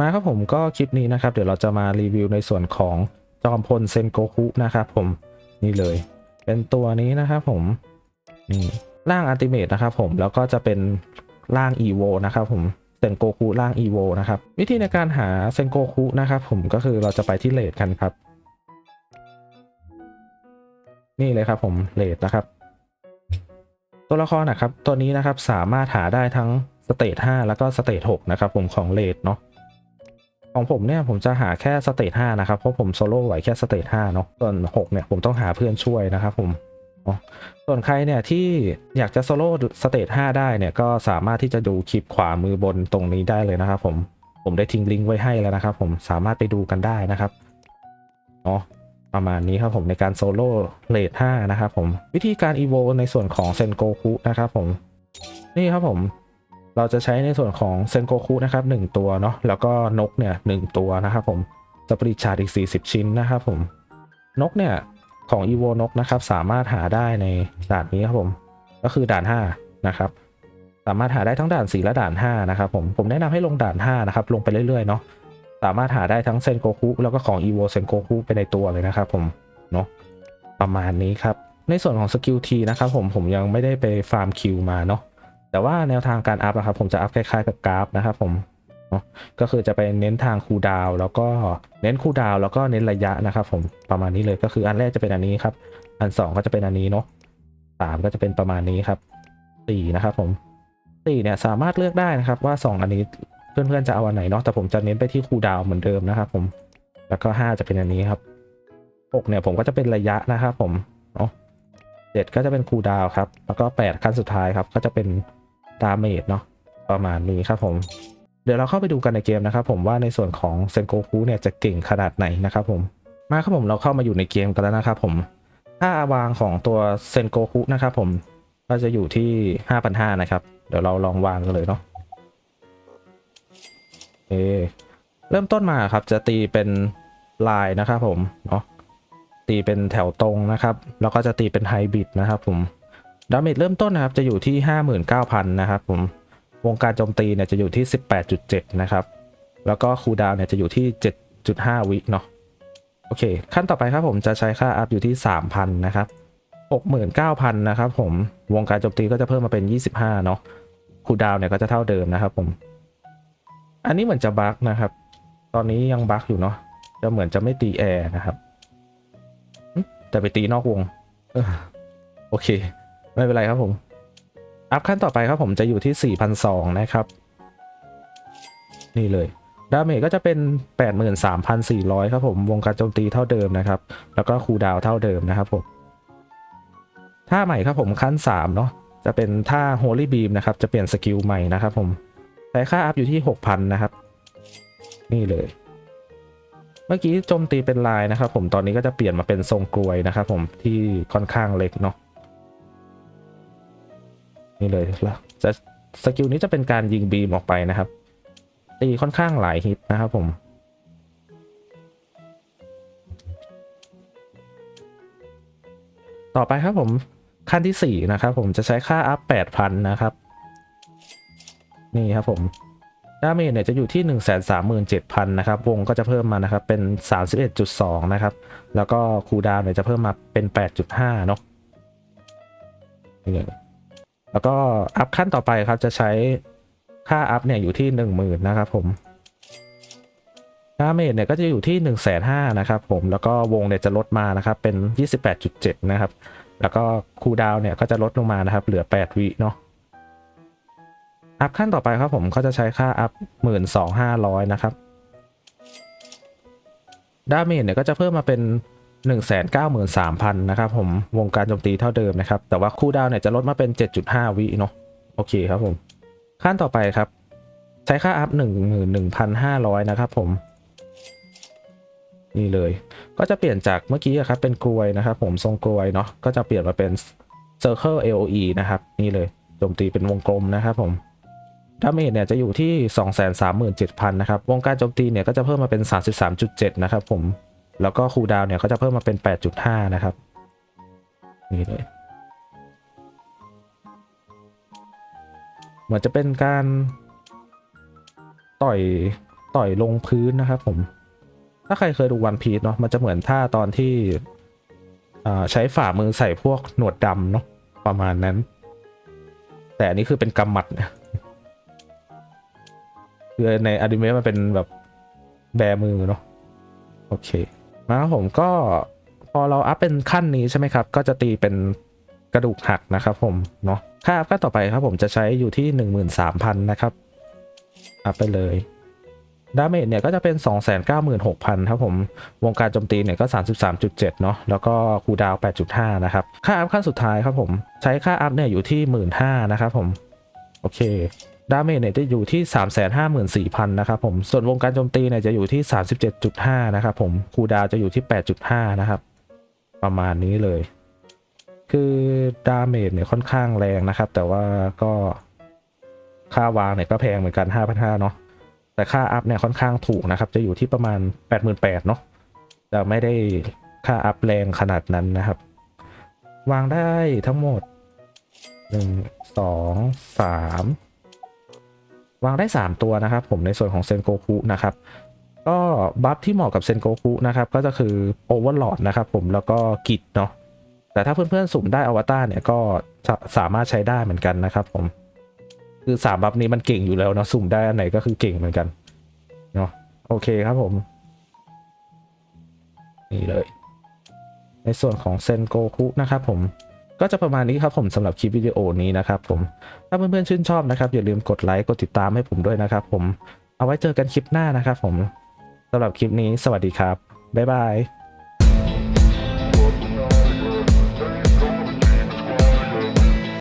มาครับผมก็คลิปนี้นะครับ เดี๋ยวเราจะมารีวิวในส่วนของจอมพลเซนโกคุนะครับผมนี่เลย เป็นตัวนี้นะครับผมนี่ร่างอัลติเมทนะครับผมแล้วก็จะเป็นร่างอีโวนะครับผมเซนโกคุร่างอีโวนะครับวิธีในการหาเซนโกคุนะครับผมก็คือเราจะไปที่เลดกันครับ นี่เลยครับผมเลดนะครับ ตัวละครนะครับ ตัวนี้นะครับสามารถหาได้ทั้งสเตจ5แล้วก็สเตจ6นะครับผมของเลดเนาะ ของผมเนี่ยผมจะหาแค่สเตจ5นะครับเพราะผมโซโล่ไหวแค่สเตจ5เนาะส่วน6เนี่ยผมต้องหาเพื่อนช่วยนะครับผมส่วนใครเนี่ยที่อยากจะโซโล่สเตจ5ได้เนี่ยก็สามารถที่จะดูคลิปขวามือบนตรงนี้ได้เลยนะครับผมผมได้ทิ้งลิงก์ไว้ให้แล้วนะครับผมสามารถไปดูกันได้นะครับเนาะประมาณนี้ครับผมในการโซโล่เลท5นะครับผมวิธีการ e v o ในส่วนของเซนโกคุนะครับผมนี่ครับผม เราจะใช้ในส่วนของเซนโกคุนะครับ1ตัวเนาะแล้วก็นกเนี่ยหตัวนะครับผมสปริชาร์ดอีก 40 ชิ้นนะครับผมนกเนี่ยของ e v o นกนะครับสามารถหาได้ในด่านนี้ครับผมก็คือด่าน5นะครับสามารถหาได้ทั้งด่าน 4 และด่าน5นะครับผมผมแนะนำให้ลงด่าน5นะครับลงไปเรื่อยๆเนาะสามารถหาได้ทั้งเซนโกคุแล้วก็ของ EVO เซนโกคุไปในตัวเลยนะครับผมเนาะประมาณนี้ครับในส่วนของสกิลทีนะครับผมผมยังไม่ได้ไปฟาร์มคิวมาเนาะ แต่ว่าแนวทางการอัพนะครับผมจะอัพคล้ายๆกับกราฟนะครับผมก็คือจะไปเน้นทางคูดาวแล้วก็เน้นคูดาวแล้วก็เน้นระยะนะครับผมประมาณนี้เลยก็คืออันแรกจะเป็นอันนี้ครับ อันสองก็จะเป็นอันนี้เนาะสามก็จะเป็นประมาณนี้ครับสี่นะครับผมสี่เนี่ยสามารถเลือกได้นะครับว่าสองอันนี้เพื่อนๆจะเอาอันไหนเนาะแต่ผมจะเน้นไปที่คูดาวเหมือนเดิมนะครับผมแล้วก็5จะเป็นอันนี้ครับ6เนี่ยผมก็จะเป็นระยะนะครับผมเนาะ7ก็จะเป็นคูดาวครับแล้วก็8ขั้นสุดท้ายครับก็จะเป็น ดาเมจเนาะประมาณนี้ครับผม เดี๋ยวเราเข้าไปดูกันในเกมนะครับผมว่าในส่วนของเซนโกคุเนี่ยจะเก่งขนาดไหนนะครับผมมาครับผมเราเข้ามาอยู่ในเกมกันแล้วนะครับผมถ้าวางของตัวเซนโกคุนะครับผมก็จะอยู่ที่ 5,500 นะครับ เดี๋ยวเราลองวางกันเลยเนาะเอเริ่มต้นมาครับจะตีเป็นลายนะครับผมเนาะตีเป็นแถวตรงนะครับ แล้วก็จะตีเป็นไฮบริดนะครับผม ดาเมจเริ่มต้นนะครับจะอยู่ที่ 59,000 นะครับผม วงการโจมตีเนี่ยจะอยู่ที่ 18.7 นะครับ แล้วก็คูลดาวเนี่ยจะอยู่ที่ 7.5 วิเนาะ โอเค ขั้นต่อไปครับผมจะใช้ค่าอัพอยู่ที่ 3,000 นะครับ 69,000 นะครับผม วงการโจมตีก็จะเพิ่มมาเป็น 25 เนาะ คูลดาวเนี่ยก็จะเท่าเดิมนะครับผม อันนี้เหมือนจะบั๊กนะครับ ตอนนี้ยังบั๊กอยู่เนาะ จะเหมือนจะไม่ตีแอร์นะครับ แต่ไปตีนอกวงออโอเค ไม่เป็นไรครับผม อัพขั้นต่อไปครับผมจะอยู่ที่ 4,200 นะครับ นี่เลย ดาเมจก็จะเป็น 83,400 ครับผม วงการโจมตีเท่าเดิมนะครับ แล้วก็คูดาวเท่าเดิมนะครับผม ท่าใหม่ครับผมขั้น 3 เนาะ จะเป็นท่า Holy Beam นะครับ จะเปลี่ยนสกิลใหม่นะครับผม ใช้ค่าอัพอยู่ที่ 6,000 นะครับ นี่เลย เมื่อกี้โจมตีเป็นลายนะครับผม ตอนนี้ก็จะเปลี่ยนมาเป็นทรงกลวยนะครับผม ที่ค่อนข้างเล็กเนาะ นี่เลยแล้วจะสกิลนี้จะเป็นการยิงบีมออกไปนะครับตีค่อนข้างหลายฮิตนะครับผม ต่อไปครับผมขั้นที่ 4 นะครับผมจะใช้ค่าอัพ 8,000 นะครับ นี่ครับผมดาเมจเนี่ยจะอยู่ที่ 1 3 7 0 0 0 นะครับ วงก็จะเพิ่มมานะครับ เป็น 31.2 นะครับ แล้วก็คูดาวเนี่ยจะเพิ่มมาเป็น 8.5 เนาะนี่เลย แล้วก็อัพขั้นต่อไปครับจะใช้ค่าอัพเนี่ยอยู่ที่ 10,000นะครับผมดาเมจเนี่ยก็จะอยู่ที่ 1 5 0 0 0นะครับผมแล้วก็วงเนี่ยจะลดมานะครับเป็น 28.7 นะครับ แล้วก็คูดาวเนี่ยก็จะลดลงมานะครับเหลือ 8 วิเนาะอัพขั้นต่อไปครับผมก็จะใช้ค่าอัพหมื่นสองห้าร้อยนะครับดาเมจเนี่ยก็จะเพิ่มมาเป็น 1นึ่งแสนเก้าหมื่นสามพันนะครับผมวงการโจมตีเท่าเดิมนะครับ แต่ว่าคูลดาวเนี่ยจะลดมาเป็น 7.5 วิเนาะโอเคครับผม ขั้นต่อไปครับ ใช้ค่าอัพ 1 1 5 0 0 นะครับผม นี่เลย ก็จะเปลี่ยนจากเมื่อกี้อะครับ เป็นกลวยนะครับผมทรงกลวยเนาะก็จะเปลี่ยนมาเป็น Circle AOE นะครับ นี่เลยโจมตีเป็นวงกลมนะครับผมดาเมจเนี่ยจะอยู่ที่ 237,000 นะครับ วงการโจมตีเนี่ยก็จะเพิ่มมาเป็น 33.7 นะครับผม แล้วก็คูลดาวเนี่ยก็จะเพิ่มมาเป็น 8.5 นะครับ นี่เลยเหมือนจะเป็นการต่อยต่อยลงพื้นนะครับผม ถ้าใครเคยดูวันพี e เนาะมันจะเหมือนท่าตอนที่ใช้ฝ่ามือใส่พวกหนวดดำเนาะประมาณนั้น แต่อันนี้คือเป็นกำหมัดเนี่ยคือในอนิเมะมันเป็นแบบแบมือเนาะโอเค มาครับผมก็พอเราอัพเป็นขั้นนี้ใช่ไหมครับ ก็จะตีเป็นกระดูกหักนะครับผมเนาะค่าอัพก็ต่อไปครับผมจะใช้อยู่ที่ 13,000 นะครับอัพไปเลยดาเมจเนี่ยก็จะเป็น 296,000ครับผม วงการโจมตีเนี่ยก็ 33.7 เนาะ แล้วก็คูดาว 8.5 นะครับ ค่าอัพขั้นสุดท้ายครับผม ใช้ค่าอัพเนี่ยอยู่ที่ 15,000 นะครับผม โอเค ดาเมจเนี่ยจะอยู่ที่ 354,000 นะครับผม ส่วนวงการโจมตีเนี่ยจะอยู่ที่ 37.5 นะครับผม คูดาวจะอยู่ที่ 8.5 นะครับ ประมาณนี้เลย คือดาเมจเนี่ยค่อนข้างแรงนะครับ แต่ว่าก็ค่าวางเนี่ยก็แพงเหมือนกัน 5,500 เนาะ แต่ค่าอัพเนี่ยค่อนข้างถูกนะครับ จะอยู่ที่ประมาณ 88,000 เนาะ แต่ไม่ได้ค่าอัพแรงขนาดนั้นนะครับ วางได้ทั้งหมด 1 2 3 วางได้ 3 ตัวนะครับ ผมในส่วนของเซนโกคุนะครับก็บัฟที่เหมาะกับเซนโกคุนะครับก็จะคือโอเวอร์ลอดนะครับผมแล้วก็กิจเนาะแต่ถ้าเพื่อนๆสุ่มได้อวตารเนี่ยก็สามารถใช้ได้เหมือนกันนะครับผมคือสามบัฟนี้มันเก่งอยู่แล้วเนาะสุ่มได้อันไหนก็คือเก่งเหมือนกันเนาะโอเคครับผมนี่เลย ในส่วนของเซนโกคุนะครับผม ก็จะประมาณนี้ครับผมสำหรับคลิปวิดีโอนี้นะครับผมถ้าเพื่อนๆชื่นชอบนะครับ อย่าลืมกดไลค์กดติดตามให้ผมด้วยนะครับผมเอาไว้เจอกันคลิปหน้านะครับผมสำหรับคลิปนี้สวัสดีครับบ๊ายบาย